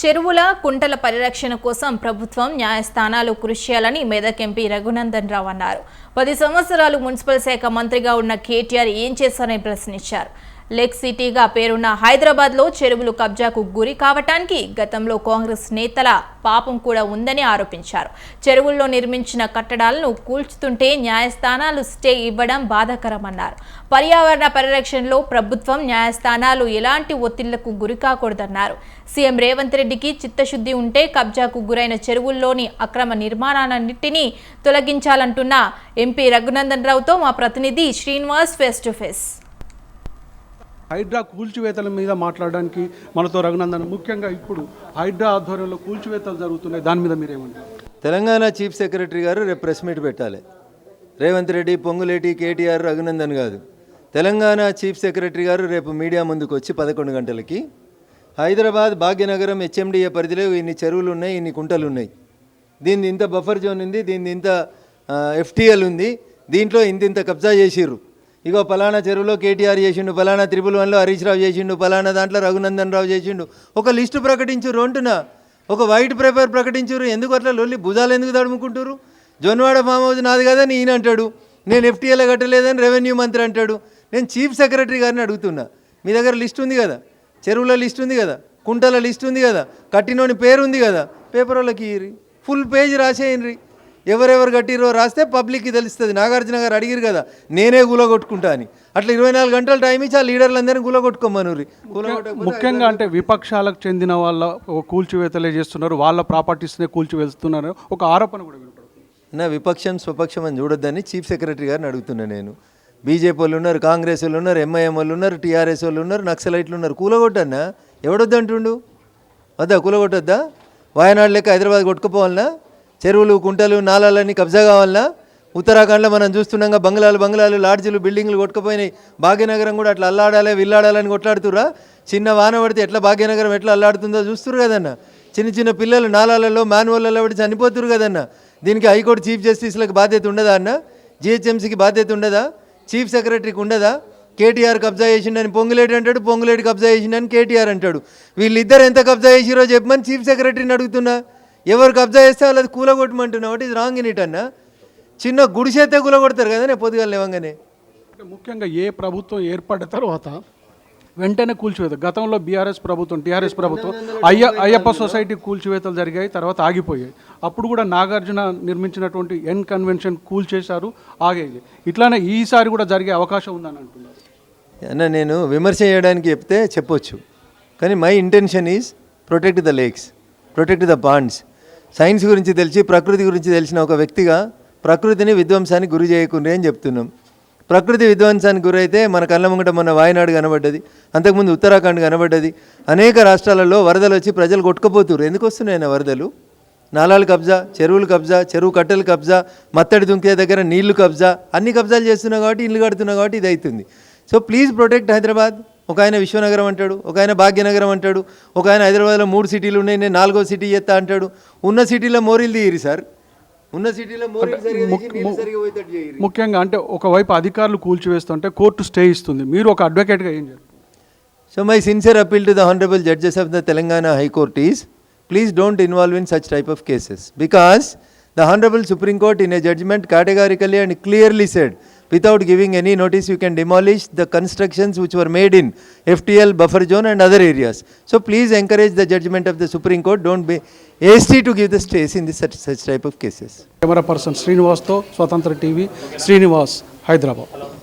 చెరువుల కుంటల పరిరక్షణ కోసం ప్రభుత్వం న్యాయస్థానాలు కృషి చేయాలని మెదక్ ఎంపీ రఘునందన్ రావు అన్నారు. పది సంవత్సరాలు మున్సిపల్ శాఖ మంత్రిగా ఉన్న కేటీఆర్ ఏం చేశారని ప్రశ్నించారు. లెగ్ సిటీగా పేరున్న హైదరాబాద్లో చెరువులు కబ్జాకు గురి కావటానికి గతంలో కాంగ్రెస్ నేతల పాపం కూడా ఉందని ఆరోపించారు. చెరువుల్లో నిర్మించిన కట్టడాలను కూల్చుతుంటే న్యాయస్థానాలు స్టే ఇవ్వడం బాధాకరమన్నారు. పర్యావరణ పరిరక్షణలో ప్రభుత్వం న్యాయస్థానాలు ఎలాంటి ఒత్తిళ్ళకు గురికాకూడదన్నారు సీఎం రేవంత్ రెడ్డికి చిత్తశుద్ధి ఉంటే కబ్జాకు గురైన చెరువుల్లోని అక్రమ నిర్మాణాలన్నింటినీ తొలగించాలంటున్న ఎంపీ రఘునందన్ రావుతో మా ప్రతినిధి Srinivas face to face. Hydraa కూల్చివేతల మీద మాట్లాడడానికి మనతో రఘునందన్ ముఖ్యంగా ఇప్పుడు హైడ్రా ఆధ్వర్యంలో కూల్చివేతలు జరుగుతున్నాయి. దాని మీద మీరేమంటారు? తెలంగాణ చీఫ్ సెక్రటరీ గారు రేపు ప్రెస్ మీట్ పెట్టాలి. రేవంత్ రెడ్డి పొంగులేటి కేటీఆర్ రఘునందన్ కాదు. తెలంగాణ చీఫ్ సెక్రటరీ గారు రేపు మీడియా ముందుకు వచ్చి పదకొండు గంటలకి హైదరాబాద్ భాగ్యనగరం హెచ్ఎండిఏ పరిధిలో ఇన్ని చెరువులు ఉన్నాయి ఇన్ని కుంటలు ఉన్నాయి దీన్ని ఇంత బఫర్ జోన్ ఉంది దీన్ని ఇంత ఎఫ్టీఎల్ ఉంది దీంట్లో ఇంత ఇంత కబ్జా చేసిర్రు. ఇగో పలానా చెరువులో కేటీఆర్ చేసిండు పలానా త్రిపుల్ వన్లో హరీష్ రావు చేసిండు పలానా దాంట్లో రఘునందన్ రావు చేసిండు. ఒక లిస్టు ప్రకటించురు అంటున్నా ఒక వైట్ పేపర్ ప్రకటించురు ఎందుకు అట్లా లొల్లి భుజాలు ఎందుకు తడుముకుంటారు జొన్నవాడ ఫామ్ హౌస్ నాది కదా ఈయన అంటాడు. నేను ఎఫ్టీఏలో కట్టలేదని రెవెన్యూ మంత్రి అంటాడు. నేను చీఫ్ సెక్రటరీ గారిని అడుగుతున్నా. మీ దగ్గర లిస్ట్ ఉంది కదా? చెరువుల లిస్ట్ ఉంది కదా? కుంటల లిస్ట్ ఉంది కదా? కట్టినోని పేరు ఉంది కదా? పేపర్ వాళ్ళకి ఫుల్ పేజ్ రాసేయండి ఎవరెవరు కట్టిరో రాస్తే పబ్లిక్కి తెలుస్తుంది. నాగార్జున గారు అడిగిరు కదా నేనే గులగొట్టుకుంటా అని. అట్లా ఇరవై నాలుగు గంటల టైం ఇచ్చి ఆ లీడర్లందరినీ గులగొట్టుకోమనురి ముఖ్యంగా అంటే విపక్షాలకు చెందిన వాళ్ళ కూల్చివేతలే చేస్తున్నారు. వాళ్ళ ప్రాపర్టీస్నే కూల్చివేస్తున్నారు ఒక ఆరోపణ కూడా నా విపక్షం స్వపక్షం అని చూడొద్దని చీఫ్ సెక్రటరీ గారిని అడుగుతున్నా నేను. బీజేపీ వాళ్ళు ఉన్నారు కాంగ్రెస్ వాళ్ళు ఉన్నారు ఎంఐఎం వాళ్ళు ఉన్నారు టీఆర్ఎస్ వాళ్ళు ఉన్నారు నక్సలైట్లు ఉన్నారు. కూలగొట్టన్నా? ఎవడొద్దంటుండు? వద్దా కూలగొట్టొద్దా? వాయనాడు లెక్క హైదరాబాద్ కొట్టుకుపోవాలనా? చెరువులు కుంటలు నాలాలన్నీ కబ్జా కావాలన్నా ఉత్తరాఖండ్లో మనం చూస్తున్నాగా బంగ్లాలు బంగ్లాలు లాడ్జీలు బిల్డింగ్లు కొట్టుకుపోయినాయి. భాగ్యనగరం కూడా అట్లా అల్లాడాలి విల్లాడాలని కొట్లాడుతురా చిన్న వాన పడితే ఎట్లా భాగ్యనగరం ఎట్లా అల్లాడుతుందో చూస్తురు కదన్న? చిన్న చిన్న పిల్లలు నాలాలలో మాన్యువల్లో పడి చనిపోతురు కదన్న? దీనికి హైకోర్టు చీఫ్ జస్టిస్లకు బాధ్యత ఉండదా అన్న? జిహెచ్ఎంసీకి బాధ్యత ఉండదా? చీఫ్ సెక్రటరీకి ఉండదా? కేటీఆర్ కబ్జా చేసిండని పొంగులేటి అంటాడు పొంగులేటి కబ్జా చేసిండని కేటీఆర్ అంటాడు. వీళ్ళిద్దరు ఎంత కబ్జా చేసిరో చెప్పమని చీఫ్ సెక్రటరీని అడుగుతున్నా. ఎవరు కబ్జా చేస్తే వాళ్ళది కూలగొట్టమంటున్నా what is wrong in it అన్న? చిన్న గుడిసెత్తే కూలగొడతారు కదా నేను పొద్దుగాల లేవంగానే. అంటే ముఖ్యంగా ఏ ప్రభుత్వం ఏర్పడిన తర్వాత వెంటనే కూల్చివేత. గతంలో బీఆర్ఎస్ ప్రభుత్వం టీఆర్ఎస్ ప్రభుత్వం అయ్య అయ్యప్ప సొసైటీ కూల్చివేతలు జరిగాయి తర్వాత ఆగిపోయాయి. అప్పుడు కూడా నాగార్జున నిర్మించినటువంటి ఎన్ కన్వెన్షన్ కూల్చేశారు ఆగేది. ఇట్లానే ఈసారి కూడా జరిగే అవకాశం ఉందని అంటున్నారు. అన్న నేను విమర్శ చేయడానికి చెప్తే చెప్పొచ్చు. కానీ my intention is protect the lakes protect the ponds science గురించి తెలిసి ప్రకృతి గురించి తెలిసిన ఒక వ్యక్తిగా ప్రకృతిని విధ్వంసానికి గురి చేయకుండా అని చెప్తున్నాం. ప్రకృతి విధ్వంసానికి గురైతే మన కళ్ళ ముంగట మన వాయనాడు కనబడ్డది అంతకుముందు ఉత్తరాఖండ్ కనబడ్డది. అనేక రాష్ట్రాలలో వరదలు వచ్చి ప్రజలు కొట్టుకుపోతున్నారు ఎందుకు వస్తున్నాయి వరదలు? నాలాలు కబ్జా చెరువులు కబ్జా చెరువు కట్టెలు కబ్జా మత్తడి దుంకే దగ్గర నీళ్ళు కబ్జా అన్ని కబ్జాలు చేస్తున్నావు కాబట్టి ఇల్లు కడుతున్నావు కాబట్టి ఇది అవుతుంది. So please protect Hyderabad. ఒక ఆయన విశ్వనగరం అంటాడు ఒక ఆయన భాగ్యనగరం అంటాడు ఒక ఆయన హైదరాబాద్లో మూడు సిటీలు ఉన్నాయి నేను నాలుగో సిటీ ఎత్తా అంటాడు. ఉన్న సిటీలో మోరీలు తీయరు సార్. ఉన్న సిటీలో ముఖ్యంగా అంటే ఒకవైపు అధికారులు కూల్చివేస్తుంటే కోర్టు స్టే ఇస్తుంది. మీరు ఒక అడ్వకేట్గా ఏం so my sincere appeal to the honourable judges of the Telangana high court is please don't involve in such type of cases because the honourable supreme court in a judgement categorically and clearly said without giving any notice you can demolish the constructions which were made in FTL, buffer zone and other areas. So please encourage the judgment of the Supreme Court, don't be hasty to give the stays in this, such, such type of cases. Camera person Srinivas Swatantra TV, Srinivas, Hyderabad.